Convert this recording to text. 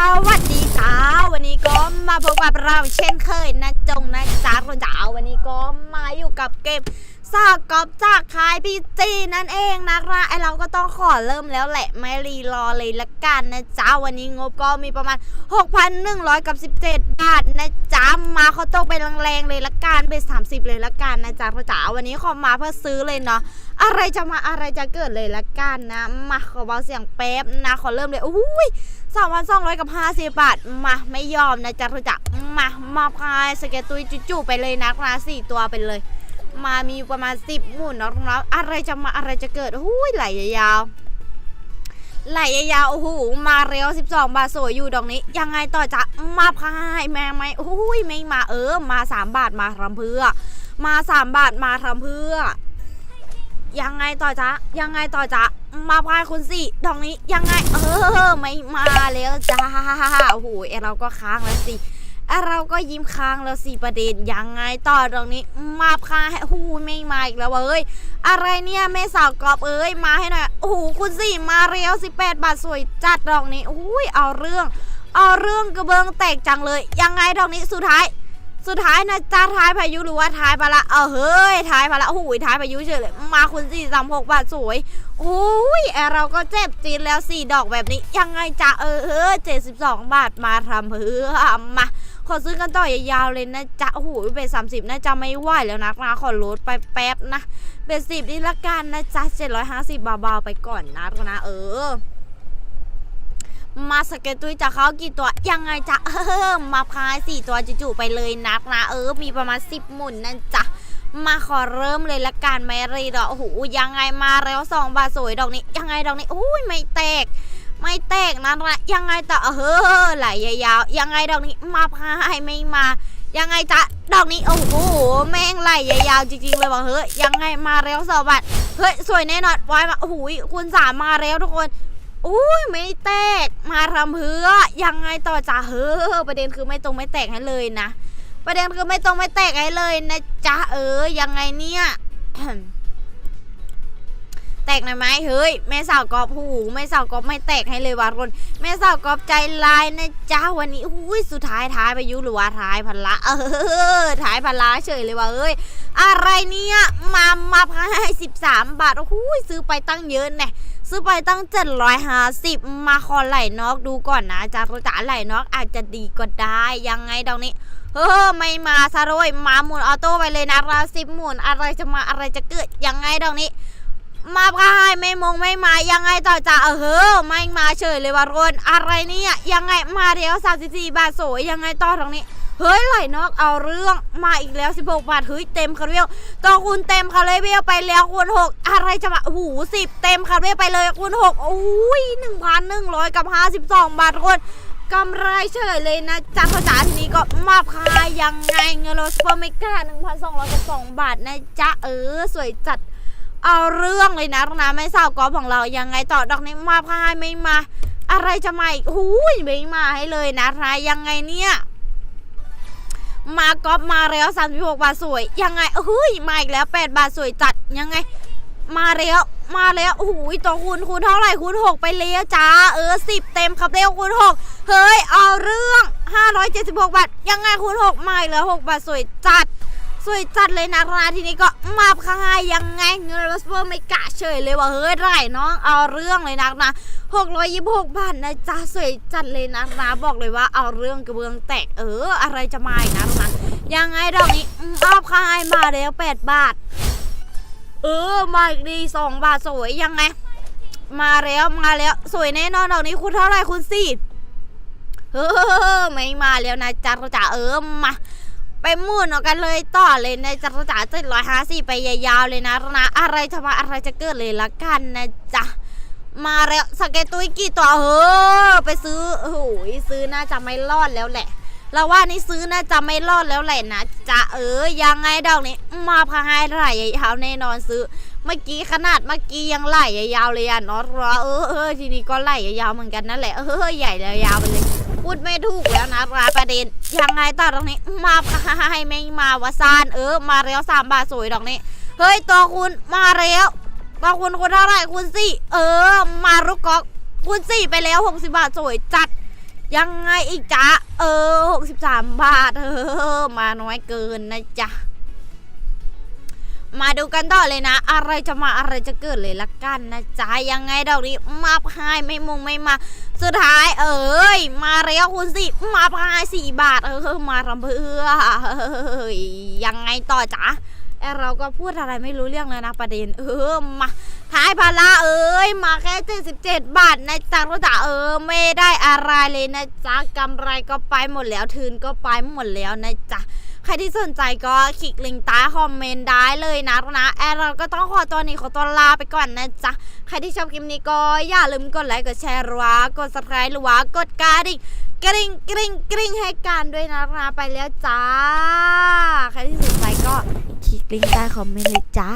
สวัสดีจ้าวันนี้ก็มาพบกับเราเช่นเคยนะจงนะจ้าคนจ๋าวันนี้ก็มาอยู่กับเกม ซากกอบจากคายพี่จีนั่นเองนะคะไอเราก็ต้องขอเริ่มแล้วแหละไม่รีรอเลยละกันนะจ้าวันนี้งบก็มีประมาณ 6,100กับ 17 บาทนะจ้ามาเขาตกไปแรงๆเลยละกันเป็น30 เลยละกันนะจ้าพ่อจ๋าวันนี้ขอมาเพื่อซื้อเลยเนาะอะไรจะมาอะไรจะเกิดเลยละกันนะมาขอเบาเสียงแป๊บนะขอเริ่มเลยอุ้ยสามพันสองร้อยกับห้าสิบบาทมาไม่ยอมนะจ๊ะเธอจะมามาพายสเก็ตตุยจุ่ๆไปเลยนะราสี่ตัวไปเลย มามีอยู่ประมาณสิบหมุนเนาะน้องๆอะไรจะมาอะไรจะเกิดอุ้ยไหลยาวไหลยาวโอ้โหมาเร็ว 12 บาทสวยอยู่ดอกนี้ ยังไงต่อจะมาพายแม่ไหมอุ้ยไม่มาเออมา 3 บาทมาทำเพื่อ มา 3 บาทมาทำเพื่อ ยังไงต่อจ๊ะยังไงต่อจ๊ะมาพายคุณสิดอกนี้ยังไง เออไม่มาแล้วจ้าโอ้โหเอเราก็ค้างแล้วสิ เอเราก็ยิ้มค้างแล้วสิประเด็นยังไงต่อตรงนี้มาพาให้หูไม่มาอีกแล้วเอ้ยอะไรเนี่ยแม่สาวกอบเอ้ยมาให้หน่อยโอ้โหคุณสี่มาเร็ว18บาทสวยจัดดอกนี้อุ้ยเอาเรื่อง เอาเรื่องกระเบื้องแตกจังเลย ยังไงดอกนี้สุดท้าย สุดท้ายนะจ้าท้ายพายุหรือว่าท้ายพาละเออเฮ้ยท้ายพาละโอ้โหท้ายพายุเฉยเลยมาคุณสี่สามหกบาทสวยโอ้ยเราก็เจ็บจีนแล้วสี่ดอกแบบนี้ ยังไงจ้าเออเฮ้ยเจ็ดสิบสองบาทมาทำเพื่อมาขอซื้อกันต่อยาวๆเลยนะจ๊ะโอ้โหเป็นสามสิบน่าจะไม่ไหวแล้วนะนะขอลดไปแป๊บนะเป็นสิบนี่ละกันนะจ๊ะเจ็ดร้อยห้าสิบเบาๆไปก่อนนะนะเออ มาสเก็ตตุยจะเข้ากี่ตัวยังไงจะเออมาพายสี่ตัวจู่ๆไปเลยนักนะเออมีประมาณสิบหมุนนั่นจ้ะมาขอเริ่มเลยละกันไม่รีดอกโอ้โหยังไงมาแล้วสองบาทสวยดอกนี้ ยังไงดอกนี้อุ้ยไม่แตก ไม่แตกนะนแหละยังไงต่อเออไหลยาวๆยังไงดอกนี้มาพายไม่มายังไงจ๊ะดอกนี้โอ้โหแม่งไหลยาวๆจริงๆเลยว่ะเฮ้ยยังไงมาแล้วสองบาทเฮ้ยสวยแน่นอนไว้มาโอ้โหคุณสามมาแล้วทุกคน อุ้ยไม่แตกมาทำเพื่อยังไงต่อจ้าเฮ้อประเด็นคือไม่ตรงไม่แตกให้เลยนะ ประเด็นคือไม่ตรงไม่แตกให้เลยนะจ๊ะเออยังไงเนี่ยแตกหน่อยไหมเฮ้ยแม่สาวกอบหูแม่สาวกอบไม่แตกให้เลยวะคนแม่สาวกอบใจลายนะจ๊ะวันนี้อุ้ยสุดท้ายท้ายไปยุหรือว่าท้ายพันละเออท้ายพันละเฉยเลยว่ะเอ้ย อะไรเนี่ยมามาพายสิบสามบาท โอ้ยซื้อไปตั้งเยอะแน่ซื้อไปตั้ง 750 มาคอไหลนอกดูก่อนนะจะจ๋าไหลนอกอาจจะดีก็ได้ยังไงดอกนี้เฮ้อไม่มาซะด้วยมาหมุนออโต้ไปเลยนะราสิบหมุนอะไรจะมาอะไรจะเกิดยังไงดอกนี้ มาพายไม่มงไม่มายังไงต่อจ้าเออเฮ้อไม่มาเฉยเลยวะรนอะไรเนี่ยยังไงมาเดียว34บาทสวยยังไงต่อตรงนี้ เฮ้ยไหลนอกเอาเรื่องมาอีกแล้ว 16 บาทเฮ้ยเต็มคาราเบลต่อคูณเต็มคาราเบลไปแล้วคูณ6อะไรจะมาโอ้โหสิบเต็มคาราเบลไปเลยคูณ6โอ้ย1,100 กับ 52 บาททุกคนกำไรเฉยเลยนะจ๊ะภาษาทีนี้ก็มาพายยังไงเงินโลสเปอร์เมกา1,200กับ2บาทนะจ๊ะเออสวยจัดเอาเรื่องเลยนะนะไม่ทราบกอล์ฟของเรายังไงต่อดอกนี้มาพายไม่มา อะไรจะมาอีกหูยไม่มาให้เลยนะนะยังไงเนี่ย มาก๊อปมาแล้ว36บาทสวย ยังไงเฮ้ยมาอีกแล้ว 8 บาทสวยจัดยังไง มาแล้วมาแล้วโอ้โหตัวคูณคูณเท่าไหร่คูณ6ไปเล้วจ้าเออ10 เต็มครับเร็วคูณ6เฮ้ยเอาเรื่อง 576 บาทยังไงคูณ6มาอีกแล้ว 6 บาทสวยจัด สวยจัดเลยนะร้านทีนี้ก็มาพายยังไงเงินรสเปอร์ไม่กะเฉยเลยว่าเฮ้ยไรน้องเอาเรื่องเลยนะนะ626บาทนะจ๊ะสวยจัดเลยนะนะบอกเลยว่าเอาเรื่องกระเบื้องแตกเออ อะไรจะมาอีกนะนะยังไงดอกนี้อืมเอาพายมาแล้ว8บาท เออมาอีกดีสองบาทสวยยังไงมาแล้วมาแล้วสวยแน่นอนดอกนี้คุณเท่าไหร่คุณสี่เออไม่มาแล้วนะจ๊ะจ๋าเออมา ไปมุนเอากันเลยต่อเลยในจักรจ๋าเจ็ดร้อยห้าสิบไปยาวๆเลยนะนะอะไรจะมาอะไรจะเกิดเลยละกันนะจ๊ะมาแล้วสเก็ตตุยกี่ตัวเออไปซื้อโอ้โหซื้อน่าจะไม่รอดแล้วแหละเราว่านี่ซื้อน่าจะไม่รอดแล้วแหละนะจ๊ะเออยังไงดอกนี้มาพายไหลยาวแน่นอนซื้อ เมื่อกี้ขนาดเมื่อกี้ยังไหลยาวเลยอะเนาะเออเออทีนี้ก็ไหลยาวเหมือนกันนั่นแหละเออใหญ่ยาวไปเลย ดไม่ถูกแล้วนะราประเด็น ยังไงต่อตรงนี้ มาพายไม่มาวะซานเออ มาแล้วสามบาทสวยดอกนี้ เฮ้ยตัวคุณมาแล้วตัวคุณคุณเท่าไหร่คุณสี่เออ มารุกก๊อกคุณสี่ไปแล้วหกสิบาทสวยจัดยังไงอีกจ๊ะ เออหกสิบสามบาท เออ มาน้อยเกินนะจ๊ะ มาดูกันต่อเลยนะ อะไรจะมาอะไรจะเกิดเลยละกันนะจ๊ะยังไงดอกนี้มาพายไม่มงไม่มา สุดท้าย เอ้ย มาเรียวคุณสิมาพายสี่บาท เออมาทำเพื่อเอ้ยยังไงต่อจ๊ะ ไอเราก็พูดอะไรไม่รู้เรื่องเลยนะประเด็น เออมาท้ายพาราเอ้ยมาแค่77บาทนะจ๊ะรถจ๋าเออไม่ได้อะไรเลยนะจ๊ะกำไรก็ไปหมดแล้วทุนก็ไปหมดแล้วนะจ๊ะใครที่สนใจก็คลิกลิงก์ใต้คอมเมนต์ได้เลยนะนะแอร์เราก็ต้องขอตัวนี้ขอตัวลาไปก่อนนะจ๊ะใครที่ชอบคลิปนี้ก็อย่าลืมกดไลค์กดแชร์รือว่ากด subscribe หรือว่ากดกระดิ่งกริ่งกริ่งกริ่งให้กันด้วยนะนะไปแล้วจ้า ใครที่สนใจก็ ลิกลิงก์ใต้คอมเมนต์เลยจ้า